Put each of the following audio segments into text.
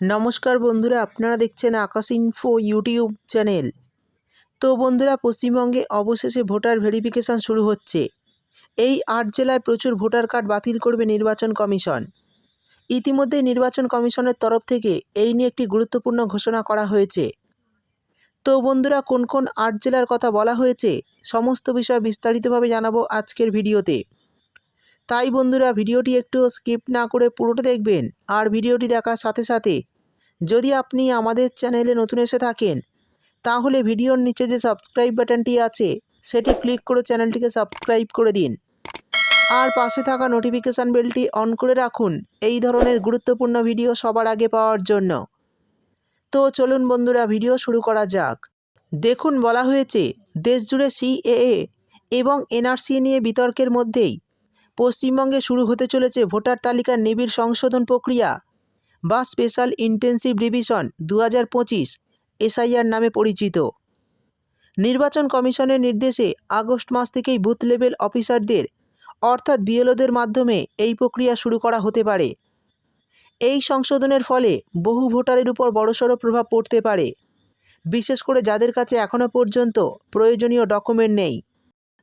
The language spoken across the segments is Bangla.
নমস্কার বন্ধুরা, আপনারা দেখছেন আকাশ ইনফো ইউটিউব চ্যানেল তো বন্ধুরা, পশ্চিমবঙ্গে অবশেষে ভোটার ভেরিফিকেশান শুরু হচ্ছে। এই আট জেলায় প্রচুর ভোটার কার্ড বাতিল করবে নির্বাচন কমিশন। ইতিমধ্যে নির্বাচন কমিশনের তরফ থেকে এই নিয়ে একটি গুরুত্বপূর্ণ ঘোষণা করা হয়েছে। তো বন্ধুরা, কোন কোন আট জেলার কথা বলা হয়েছে, সমস্ত বিষয় বিস্তারিতভাবে জানাব আজকের ভিডিওতে। তাই বন্ধুরা ভিডিওটি একটু স্কিপ না করে পুরোটা দেখবেন আর ভিডিওটি দেখার সাথে সাথে যদি আপনি আমাদের চ্যানেলে নতুন এসে থাকেন, তাহলে ভিডিওর নিচে যে সাবস্ক্রাইব বাটনটি আছে, সেটি ক্লিক করে চ্যানেলটিকে সাবস্ক্রাইব করে দিন। আর পাশে থাকা নোটিফিকেশান বেলটি অন করে রাখুন এই ধরনের গুরুত্বপূর্ণ ভিডিও সবার আগে পাওয়ার জন্য। তো চলুন বন্ধুরা, ভিডিও শুরু করা যাক। দেখুন, বলা হয়েছে, দেশজুড়ে সিএএ এবং এনআরসি নিয়ে বিতর্কের মধ্যেই পশ্চিমবঙ্গে শুরু হতে চলেছে ভোটার তালিকার নিবিড় সংশোধন প্রক্রিয়া। বা স্পেশাল ইন্টেন্সিভ রিভিশন দু হাজার পঁচিশ, এসআইআর নামে পরিচিত। নির্বাচন কমিশনের নির্দেশে আগস্ট মাস থেকেই বুথ লেভেল অফিসারদের, অর্থাৎ বিএলওদের মাধ্যমে এই প্রক্রিয়া শুরু করা হতে পারে। এই সংশোধনের ফলে বহু ভোটারের উপর বড়সড় প্রভাব পড়তে পারে। বিশেষ করে যাদের কাছে এখনও পর্যন্ত প্রয়োজনীয় ডকুমেন্ট নেই।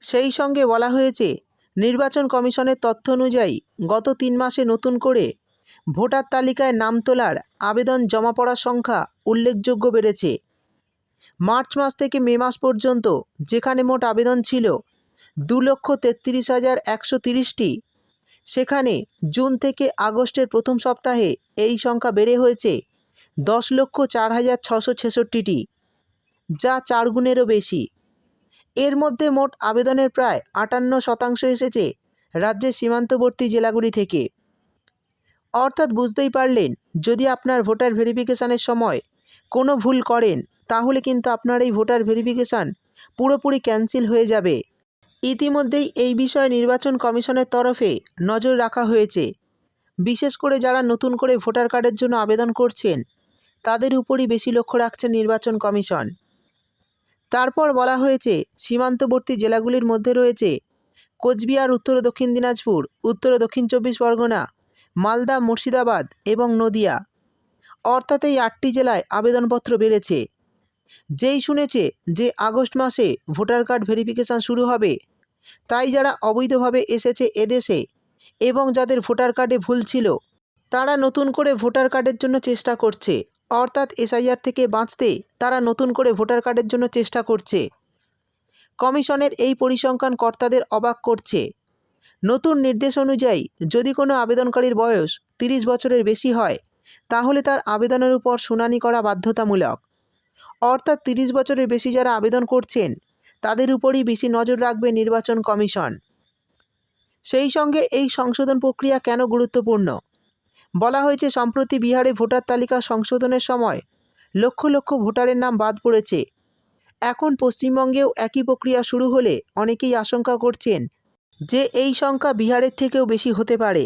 সেই সঙ্গে বলা হয়েছে নির্বাচন কমিশনের তথ্য অনুযায়ী গত তিন মাসে নতুন করে ভোটার তালিকায় নাম তোলার আবেদন জমা পড়ার সংখ্যা উল্লেখযোগ্য বেড়েছে। মার্চ মাস থেকে মে মাস পর্যন্ত যেখানে মোট আবেদন ছিল দু লক্ষ তেত্রিশ হাজার একশো তিরিশটি, সেখানে জুন থেকে আগস্টের প্রথম সপ্তাহে এই সংখ্যা বেড়ে হয়েছে দশ লক্ষ চার হাজার ছশো ছেষট্টিটি, যা চার গুণেরও বেশি। এর মধ্যে মোট আবেদনের প্রায় আটান্ন শতাংশ এসেছে রাজ্যের সীমান্তবর্তী জেলাগুলি থেকে। অর্থাৎ বুঝতেই পারলেন, যদি আপনার ভোটার ভেরিফিকেশানের সময় কোনো ভুল করেন, তাহলে কিন্তু আপনার এই ভোটার ভেরিফিকেশান পুরোপুরি ক্যান্সেল হয়ে যাবে। ইতিমধ্যেই এই বিষয়ে নির্বাচন কমিশনের তরফে নজর রাখা হয়েছে। বিশেষ করে যারা নতুন করে ভোটার কার্ডের জন্য আবেদন করছেন, তাদের উপরই বেশি লক্ষ্য রাখছে নির্বাচন কমিশন। তারপর বলা হয়েছে, সীমান্তবর্তী জেলাগুলির মধ্যে রয়েছে কোচবিহার, উত্তর দক্ষিণ দিনাজপুর, উত্তর দক্ষিণ চব্বিশ পরগনা, মালদা, মুর্শিদাবাদ এবং নদিয়া। অর্থাৎ এই আটটি জেলায় আবেদনপত্র বেড়েছে। যেই শুনেছে যে আগস্ট মাসে ভোটার কার্ড ভেরিফিকেশান শুরু হবে, তাই যারা অবৈধভাবে এসেছে এদেশে এবং যাদের ভোটার কার্ডে ভুল ছিল তারা নতুন করে ভোটার কার্ডের জন্য চেষ্টা করছে। অর্থাৎ এসআইআর থেকে বাঁচতে তারা নতুন করে ভোটার কার্ডের জন্য চেষ্টা করছে। কমিশনের এই পরিসংখ্যান কর্তাদের অবাক করছে। নতুন নির্দেশ অনুযায়ী যদি কোনো আবেদনকারীর বয়স তিরিশ বছরের বেশি হয়, তাহলে তার আবেদনের উপর শুনানি করা বাধ্যতামূলক। অর্থাৎ তিরিশ বছরের বেশি যারা আবেদন করছেন, তাদের উপরই বেশি নজর রাখবে নির্বাচন কমিশন। সেই সঙ্গে এই সংশোধন প্রক্রিয়া কেন গুরুত্বপূর্ণ? বলা হয়েছে, সম্প্রতি বিহারে ভোটার তালিকা সংশোধনের সময় লক্ষ লক্ষ ভোটারের নাম বাদ পড়েছে। এখন পশ্চিমবঙ্গেও একই প্রক্রিয়া শুরু হলে অনেকেই আশঙ্কা করছেন যে এই সংখ্যা বিহারের থেকেও বেশি হতে পারে।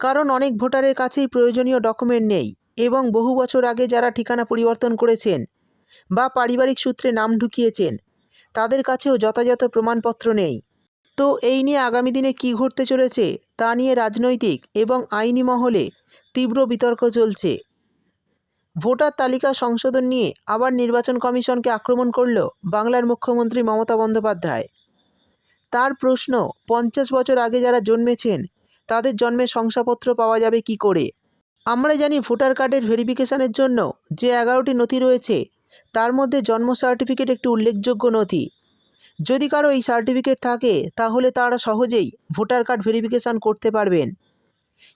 কারণ অনেক ভোটারের কাছেই প্রয়োজনীয় ডকুমেন্ট নেই এবং বহু বছর আগে যারা ঠিকানা পরিবর্তন করেছেন বা পারিবারিক সূত্রে নাম ঢুকিয়েছেন, তাদের কাছেও যথাযথ প্রমাণপত্র নেই। তো এই নিয়ে আগামী দিনে কী ঘটতে চলেছে তা নিয়ে রাজনৈতিক এবং আইনি মহলে তীব্র বিতর্ক চলছে। ভোটার তালিকা সংশোধন নিয়ে আবার নির্বাচন কমিশনকে আক্রমণ করল বাংলার মুখ্যমন্ত্রী মমতা বন্দ্যোপাধ্যায়। তার প্রশ্ন, পঞ্চাশ বছর আগে যারা জন্মেছেন, তাদের জন্মের শংসাপত্র পাওয়া যাবে কি করে? আমরা জানি ভোটার কার্ডের ভেরিফিকেশানের জন্য যে এগারোটি নথি রয়েছে, তার মধ্যে জন্ম সার্টিফিকেট একটি উল্লেখযোগ্য নথি। যদি কারও এই সার্টিফিকেট থাকে, তাহলে তারা সহজেই ভোটার কার্ড ভেরিফিকেশান করতে পারবেন।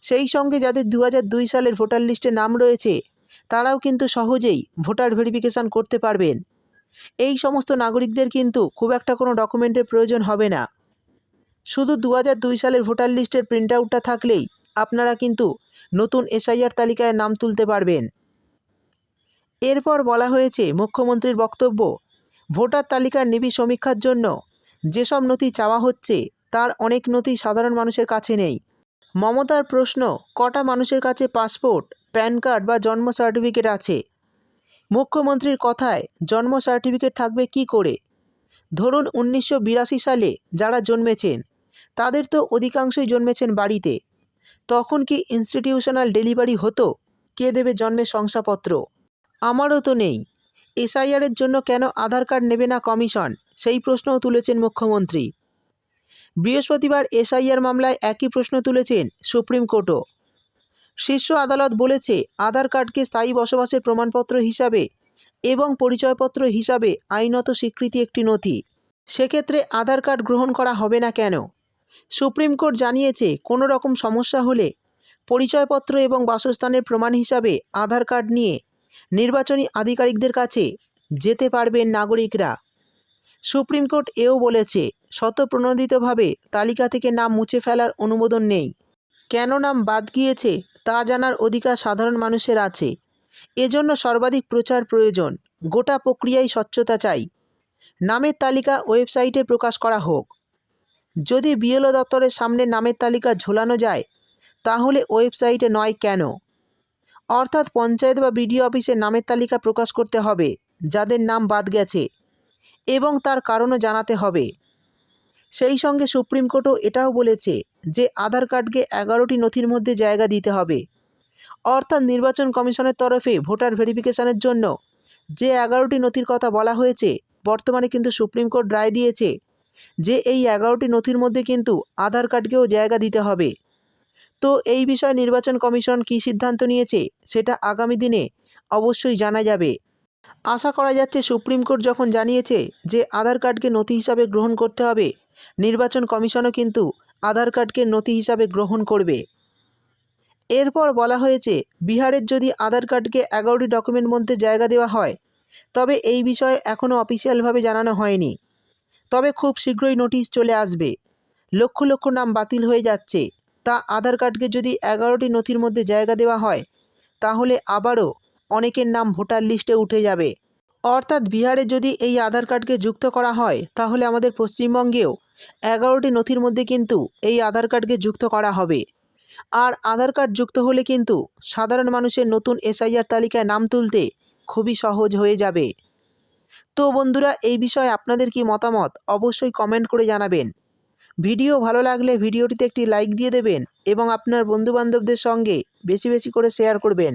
সেই সঙ্গে যাদের দু দুই সালের ভোটার লিস্টে নাম রয়েছে, তারাও কিন্তু সহজেই ভোটার ভেরিফিকেশান করতে পারবেন। এই সমস্ত নাগরিকদের কিন্তু খুব একটা কোনো ডকুমেন্টের প্রয়োজন হবে না। শুধু দু দুই সালের ভোটার লিস্টের প্রিন্ট আউটটা থাকলেই আপনারা কিন্তু নতুন এসআইআর তালিকায় নাম তুলতে পারবেন। এরপর বলা হয়েছে, মুখ্যমন্ত্রীর বক্তব্য, ভোটার তালিকার নিবিড় সমীক্ষার জন্য যেসব নথি চাওয়া হচ্ছে, তার অনেক নথি সাধারণ মানুষের কাছে নেই। মমতার প্রশ্ন, কটা মানুষের কাছে পাসপোর্ট, প্যান কার্ড বা জন্ম সার্টিফিকেট আছে? মুখ্যমন্ত্রীর কথায়, জন্ম সার্টিফিকেট থাকবে কি করে? ধরুন উনিশশো বিরাশি সালে যারা জন্মেছেন, তাদের তো অধিকাংশই জন্মেছেন বাড়িতে। তখন কি ইনস্টিটিউশনাল ডেলিভারি হতো? কে দেবে জন্মের শংসাপত্র? আমারও তো নেই। এসআইআরের জন্য কেন আধার কার্ড নেবে না কমিশন? সেই প্রশ্নও তুলেছেন মুখ্যমন্ত্রী। বৃহস্পতিবার এসআইআর মামলায় একই প্রশ্ন তুলেছেন সুপ্রিম কোর্টও। শীর্ষ আদালত বলেছে, আধার কার্ডকে স্থায়ী বসবাসের প্রমাণপত্র হিসাবে এবং পরিচয়পত্র হিসাবে আইনত স্বীকৃতি একটি নথি। সেক্ষেত্রে আধার কার্ড গ্রহণ করা হবে না কেন? সুপ্রিম কোর্ট জানিয়েছে, কোনো রকম সমস্যা হলে পরিচয়পত্র এবং বাসস্থানের প্রমাণ হিসাবে আধার কার্ড নিয়ে নির্বাচনী আধিকারিকদের কাছে যেতে পারবেন নাগরিকরা। সুপ্রিম কোর্ট এও বলেছে শতপ্রণোদিতভাবে তালিকা থেকে নাম মুছে ফেলার অনুমোদন নেই। কেন নাম বাদ গিয়েছে, তা জানার অধিকার সাধারণ মানুষের আছে। এজন্য সর্বাধিক প্রচার প্রয়োজন, গোটা প্রক্রিয়ায় স্বচ্ছতা চাই। নামের তালিকা ওয়েবসাইটে প্রকাশ করা হোক। যদি বিএলও দপ্তরের সামনে নামের তালিকা ঝোলানো যায়, তাহলে ওয়েবসাইটে নয় কেন? অর্থাৎ পঞ্চায়েত বা বিডিও অফিসে নামের তালিকা প্রকাশ করতে হবে, যাদের নাম বাদ গেছে। এবং তার কারণও জানাতে হবে। সেই সঙ্গে সুপ্রিম কোর্টও এটাও বলেছে যে আধার কার্ডকে এগারোটি নথির মধ্যে জায়গা দিতে হবে। অর্থাৎ নির্বাচন কমিশনের তরফে ভোটার ভেরিফিকেশনের জন্য যে এগারোটি নথির কথা বলা হয়েছে, বর্তমানে কিন্তু সুপ্রিম কোর্ট রায় দিয়েছে যে এই এগারোটি নথির মধ্যে কিন্তু আধার কার্ডকেও জায়গা দিতে হবে। তো এই বিষয়ে নির্বাচন কমিশন কী সিদ্ধান্ত নিয়েছে, সেটা আগামী দিনে অবশ্যই জানা যাবে। আশা করা যাচ্ছে সুপ্রিম কোর্ট যখন জানিয়েছে যে আধার কার্ডকে নথি হিসাবে গ্রহণ করতে হবে, নির্বাচন কমিশনও কিন্তু আধার কার্ডকে নথি হিসাবে গ্রহণ করবে। এরপর বলা হয়েছে, বিহারের যদি আধার কার্ডকে এগারোটি ডকুমেন্ট মধ্যে জায়গা দেওয়া হয়, তবে এই বিষয়ে এখনও অফিসিয়ালভাবে জানানো হয়নি। তবে খুব শীঘ্রই নোটিশ চলে আসবে। লক্ষ লক্ষ নাম বাতিল হয়ে যাচ্ছে। তা আধার কার্ডকে যদি এগারোটি নথির মধ্যে জায়গা দেওয়া হয়, তাহলে আবারও অনেকের নাম ভোটার লিস্টে উঠে যাবে। অর্থাৎ বিহারে যদি এই আধার কার্ডকে যুক্ত করা হয়, তাহলে আমাদের পশ্চিমবঙ্গেও এগারোটি নথির মধ্যে কিন্তু এই আধার কার্ডকে যুক্ত করা হবে। আর আধার কার্ড যুক্ত হলে কিন্তু সাধারণ মানুষের নতুন এসআইআর তালিকায় নাম তুলতে খুবই সহজ হয়ে যাবে। তো বন্ধুরা, এই বিষয়ে আপনাদের কি মতামত অবশ্যই কমেন্ট করে জানাবেন। ভিডিও ভালো লাগলে ভিডিওটিতে একটি লাইক দিয়ে দেবেন এবং আপনার বন্ধুবান্ধবদের সঙ্গে বেশি বেশি করে শেয়ার করবেন।